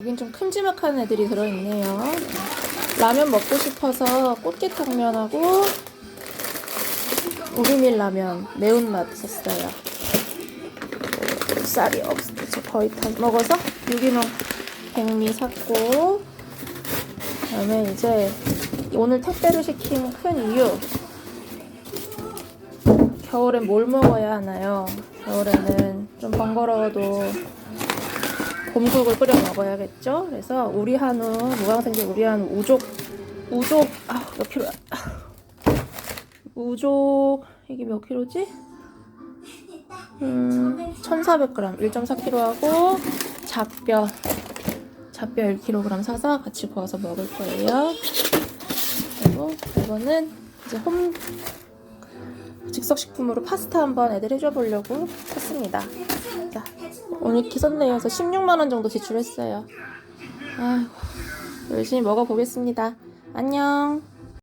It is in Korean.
여긴 좀 큼지막한 애들이 들어있네요. 라면 먹고 싶어서 꽃게탕면하고 우리밀 라면 매운맛 샀어요. 쌀이 없어. 거의 다 먹어서 유기농 백미 샀고 그다음에 이제 오늘 택배를 시킨 큰 이유 겨울엔 뭘 먹어야 하나요? 겨울에는 좀 번거로워도 곰국을 끓여 먹어야겠죠? 그래서 우리 한우 무항생제 우리 한우 우족 우족 아몇 킬로야? 우족 이게 몇 킬로지? 음 1,400g 1.4kg 하고 잡뼈 잡뼈 1kg 사서 같이 구워서 먹을 거예요. 그리고 이거는 이제 홈 즉석식품으로 파스타 한번 애들 해줘 보려고 샀습니다. 자, 오늘 기선 내에서 16만 원 정도 지출했어요. 아이고, 열심히 먹어보겠습니다. 안녕.